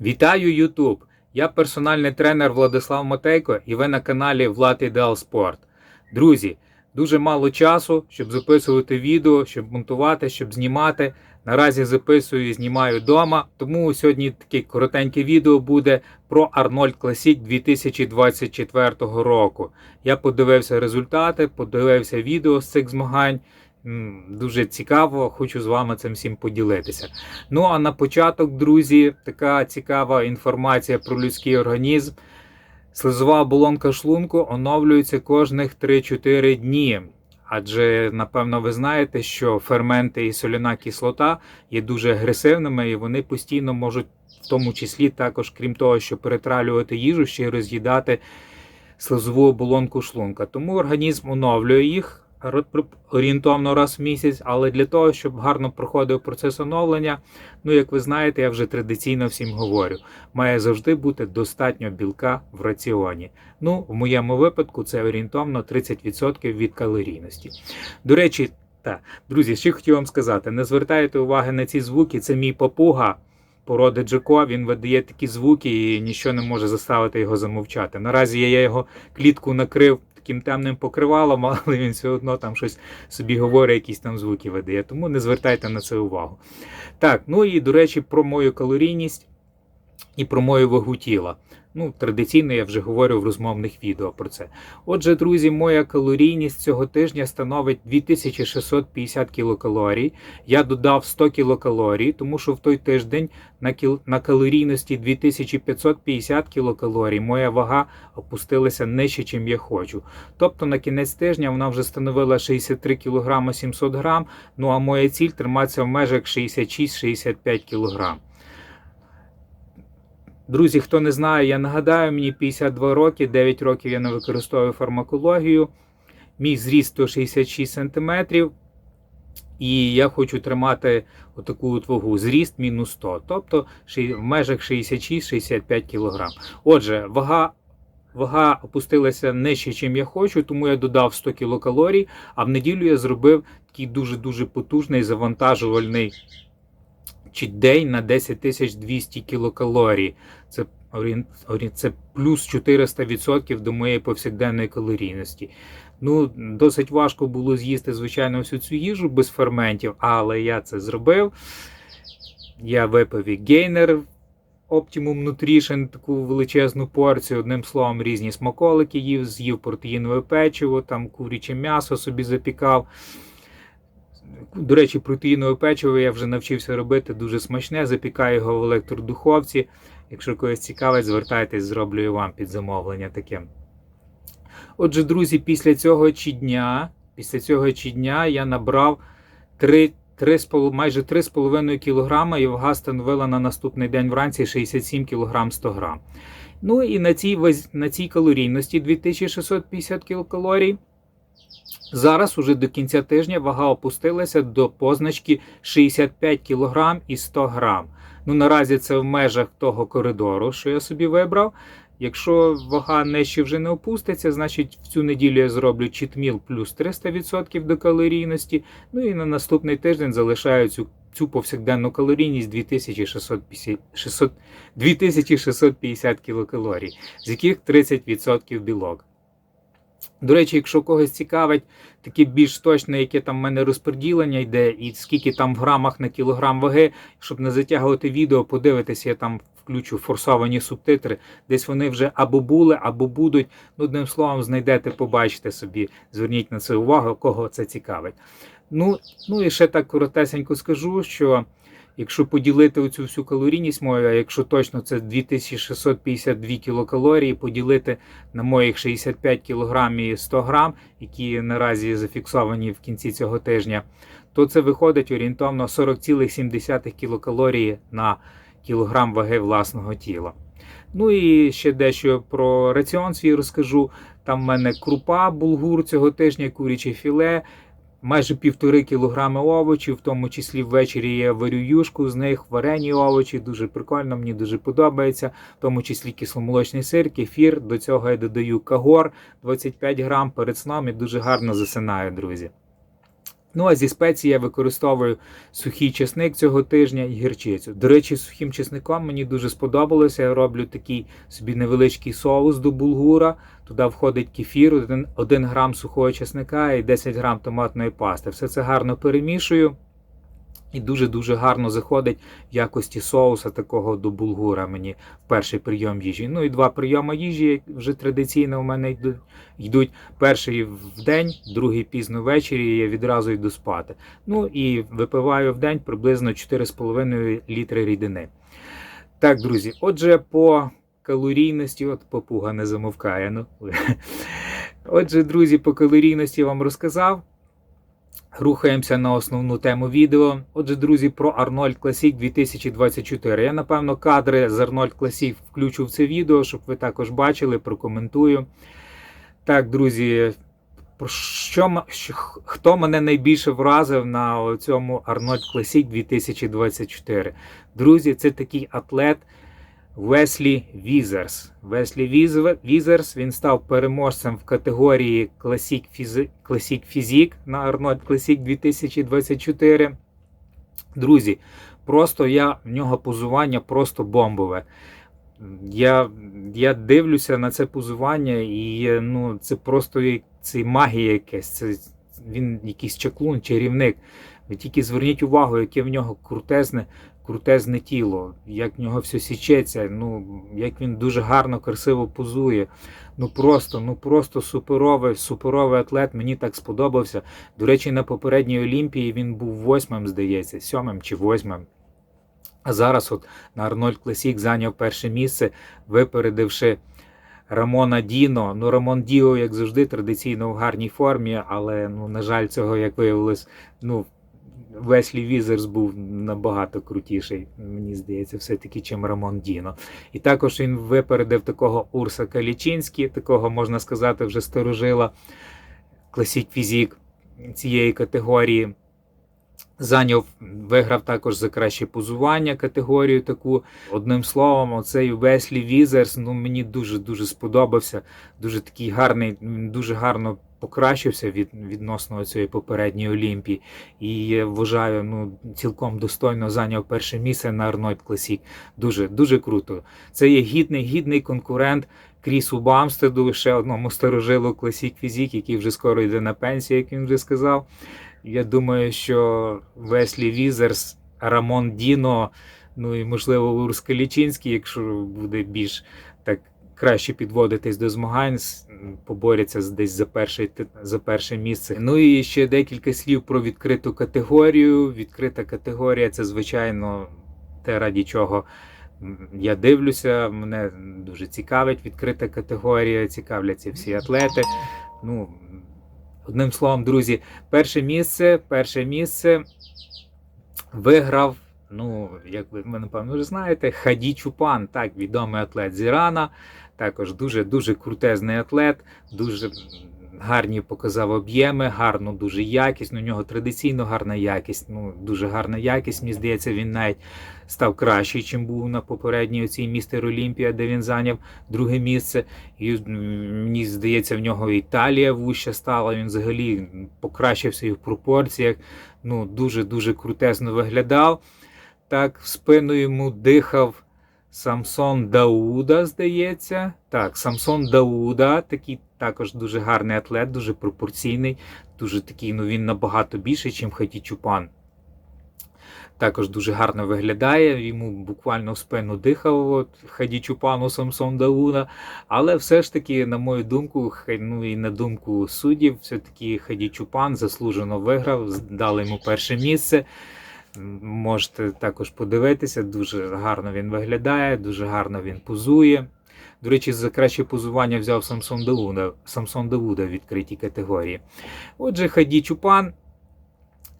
Вітаю Ютуб! Я персональний тренер Владислав Матейко і ви на каналі Влад Ідеал Спорт. Друзі, дуже мало часу, щоб записувати відео, щоб монтувати, щоб знімати. Наразі записую і знімаю вдома, тому сьогодні таке коротеньке відео буде про Arnold Classic 2024 року. Я подивився результати, подивився відео з цих змагань. Дуже цікаво, хочу з вами цим всім поділитися. Ну а на початок, друзі, така цікава інформація про людський організм. Слизова оболонка шлунку оновлюється кожних 3-4 дні. Адже, напевно, ви знаєте, що ферменти і соляна кислота є дуже агресивними, і вони постійно можуть, в тому числі, також, крім того, що перетравлювати їжу, ще й роз'їдати слизову оболонку шлунка. Тому організм оновлює їх орієнтовно раз в місяць, але для того, щоб гарно проходив процес оновлення, ну як ви знаєте, я вже традиційно всім говорю, має завжди бути достатньо білка в раціоні. Ну, в моєму випадку це орієнтовно 30% від калорійності. До речі, та, друзі, ще хотів вам сказати: не звертайте уваги на ці звуки, це мій папуга. Породи Джеко, він видає такі звуки і нічого не може заставити його замовчати. Наразі я його клітку накрив таким темним покривалом, але він все одно там щось собі говорить, якісь там звуки видає. Тому не звертайте на це увагу. Так, ну і до речі, про мою калорійність і про мою вагу тіла. Ну, традиційно я вже говорю в розмовних відео про це. Отже, друзі, моя калорійність цього тижня становить 2650 кілокалорій. Я додав 100 кілокалорій, тому що в той тиждень на, кіл... на калорійності 2550 кілокалорій моя вага опустилася нижче, чим я хочу. Тобто на кінець тижня вона вже становила 63 кг 700 грам, ну а моя ціль триматися в межах 66-65 кг. Друзі, хто не знає, я нагадаю, мені 52 роки, 9 років я не використовую фармакологію. Мій зріст 166 см. І я хочу тримати отаку от вагу зріст мінус 100, тобто в межах 66-65 кг. Отже, вага, вага опустилася нижче, чим я хочу, тому я додав 100 кілокалорій, а в неділю я зробив такий дуже-дуже потужний завантажувальний чит-день на 10 200 кілокалорій. Це, це плюс 400% до моєї повсякденної калорійності. Ну, досить важко було з'їсти, звичайно, всю цю їжу без ферментів, але я це зробив. Я випив і гейнер Optimum Nutrition, таку величезну порцію. Одним словом, різні смаколики їв, з'їв протеїнове печиво, там куряче м'ясо собі запікав. До речі, протеїнове печиво я вже навчився робити дуже смачне, запікаю його в електродуховці. Якщо когось цікавить, звертайтесь, зроблю і вам під замовлення таке. Отже, друзі, після цього чи дня, після цього чи дня я набрав 3, 3, майже 3,5 кг і вага становила на наступний день вранці 67 кг 100 г. Ну і на цій, на цій калорійності 2650 кілокалорій. Зараз уже до кінця тижня вага опустилася до позначки 65 кг і 100 г. Ну наразі це в межах того коридору, що я собі вибрав. Якщо вага нижче вже не опуститься, значить в цю неділю я зроблю читміл плюс 300% до калорійності. Ну і на наступний тиждень залишаю цю, цю повсякденну калорійність 2650, 600, 2650 кілокалорій, з яких 30% білок. До речі, якщо когось цікавить таке більш точне, яке там в мене розподілення йде, і скільки там в грамах на кілограм ваги, щоб не затягувати відео, подивитися, я там включу форсовані субтитри. Десь вони вже або були, або будуть. Ну, одним словом, знайдете, побачите собі. Зверніть на це увагу, кого це цікавить. Ну, ну і ще так коротесенько скажу, що якщо поділити оцю всю калорійність мою, а якщо точно це 2652 кілокалорії, поділити на моїх 65 кг і 100 грам, які наразі зафіксовані в кінці цього тижня, то це виходить орієнтовно 40,7 кілокалорії на кілограм ваги власного тіла. Ну і ще дещо про раціон свій розкажу. Там в мене крупа, булгур цього тижня, куряче філе, майже півтори кілограми овочів, в тому числі ввечері я варю юшку з них, варені овочі, дуже прикольно, мені дуже подобається, в тому числі кисломолочний сир, кефір. До цього я додаю кагор 25 грам перед сном і дуже гарно засинаю, друзі. Ну, а зі спеції я використовую сухий чесник цього тижня і гірчицю. До речі, сухим чесником мені дуже сподобалося. Я роблю такий собі невеличкий соус до булгура. Туди входить кефір, 1, 1 грам сухого чесника і 10 грам томатної пасти. Все це гарно перемішую. І дуже-дуже гарно заходить в якості соуса такого до булгура мені в перший прийом їжі. Ну і два прийоми їжі вже традиційно у мене йдуть. Перший в день, другий пізно ввечері, і я відразу йду спати. Ну і випиваю в день приблизно 4,5 літри рідини. Так, друзі, отже, по калорійності, от попуга не замовкає. Ну. Отже, друзі, по калорійності вам розказав. Рухаємося на основну тему відео. Отже, друзі, про Arnold Classic 2024. Я, напевно, кадри з Arnold Classic включу в це відео, щоб ви також бачили, прокоментую. Так, друзі, що хто мене найбільше вразив на цьому Arnold Classic 2024? Друзі, це такий атлет. Веслі Візерс. Веслі Віз- Візерс він став переможцем в категорії Classic Physi- Classic Physique на Arnold Classic 2024. Друзі, просто я в нього позування просто бомбове. Я, я дивлюся на це позування, і ну, це просто це магія якась. Це, він якийсь чаклун, чарівник. Ви тільки зверніть увагу, яке в нього крутезне, крутезне тіло, як в нього все січеться, ну, як він дуже гарно, красиво позує. Ну просто, ну просто суперовий, суперовий атлет. Мені так сподобався. До речі, на попередній Олімпії він був восьмим, здається, сьомим чи восьмим. А зараз, от на Arnold Classic зайняв перше місце, випередивши Рамона Діно. Ну, Рамон Діо, як завжди, традиційно в гарній формі, але ну, на жаль, цього, як виявилось, ну, Веслі Візерс був набагато крутіший, мені здається, все-таки, чим Рамон Діно. І також він випередив такого Урса Калічинські, такого, можна сказати, вже старожила класік фізік цієї категорії. Зайняв, виграв також за краще позування категорію таку. Одним словом, оцей Веслі Візерс ну, мені дуже-дуже сподобався. Дуже такий гарний, дуже гарно покращився від, відносно цієї попередньої Олімпії. І я вважаю, ну, цілком достойно зайняв перше місце на Arnold Classic. Дуже, дуже круто. Це є гідний, гідний конкурент Крісу Бамстеду, ще одному старожилу Classic Physique, який вже скоро йде на пенсію, як він вже сказав. Я думаю, що Веслі Візерс, Рамон Діно, ну і можливо Урс Калічинський, якщо буде більш так краще підводитись до змагань, з- десь за перше, за перше місце. Ну і ще декілька слів про відкриту категорію. Відкрита категорія це звичайно те, раді чого. Я дивлюся, мене дуже цікавить відкрита категорія, цікавляться всі атлети. Ну, одним словом, друзі, перше місце, перше місце виграв. Ну, як ви напевно вже знаєте, Хаді Чупан, так, відомий атлет з Ірана. Також дуже дуже крутезний атлет, дуже гарні показав об'єми, гарно, дуже якісно. У нього традиційно гарна якість. Ну, дуже гарна якість. Мені здається, він навіть став кращий, чим був на попередній цій містер Олімпія, де він зайняв друге місце. І мені здається, в нього і талія вуща стала. Він взагалі покращився і в пропорціях. Ну, дуже дуже крутезно виглядав. Так, в спину йому дихав Самсон Дауда, здається. Так, Самсон Дауда, такий також дуже гарний атлет, дуже пропорційний, дуже такий, ну він набагато більший, ніж Хаті Чупан. Також дуже гарно виглядає. Йому буквально в спину дихав от, Хаді Чупану Самсон Дауда. Але все ж таки, на мою думку, ну і на думку суддів, все-таки Хаді Чупан заслужено виграв, дали йому перше місце. Можете також подивитися, дуже гарно він виглядає, дуже гарно він позує. До речі, за краще позування взяв Самсон Дауда, Самсон Дауда в відкритій категорії. Отже, Хаді Чупан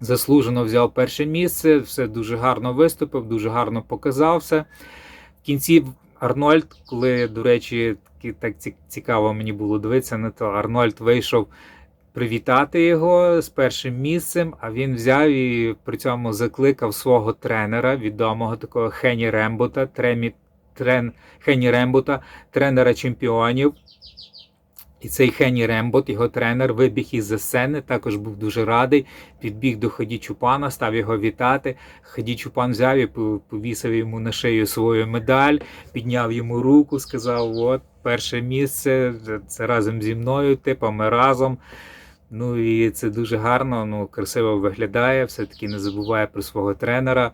заслужено взяв перше місце, все дуже гарно виступив, дуже гарно показав все. В кінці Арнольд, коли, до речі, так цікаво мені було дивитися на то, Арнольд вийшов привітати його з першим місцем, а він взяв і при цьому закликав свого тренера, відомого такого Хені Рембота, трен, Хені Рембота, тренера чемпіонів. І цей Хенні Рембот, його тренер, вибіг із сцени, також був дуже радий. Підбіг до Ході Чупана, став його вітати. Ході Чупан взяв і повісив йому на шию свою медаль, підняв йому руку, сказав: От, перше місце, це разом зі мною, типа, ми разом. Ну і це дуже гарно, ну, красиво виглядає, все-таки не забуває про свого тренера.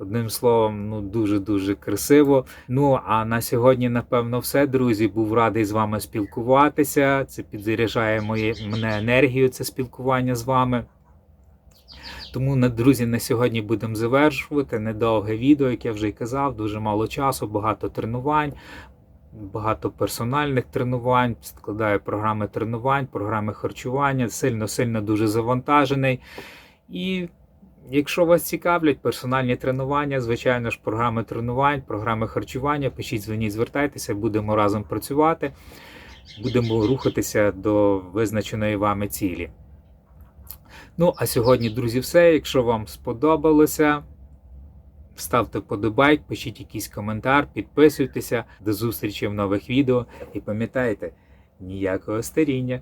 Одним словом, ну дуже-дуже красиво. Ну а на сьогодні, напевно, все, друзі. Був радий з вами спілкуватися. Це підзаряджає моє, мене енергію, це спілкування з вами. Тому, друзі, на сьогодні будемо завершувати. Недовге відео, як я вже й казав, дуже мало часу, багато тренувань, багато персональних тренувань, складаю програми тренувань, програми харчування, сильно-сильно дуже завантажений. І Якщо вас цікавлять персональні тренування, звичайно ж, програми тренувань, програми харчування, пишіть, дзвоніть, звертайтеся, будемо разом працювати, будемо рухатися до визначеної вами цілі. Ну, а сьогодні, друзі, все. Якщо вам сподобалося, ставте подобайк, пишіть якийсь коментар, підписуйтеся. До зустрічі в нових відео. І пам'ятайте, ніякого старіння.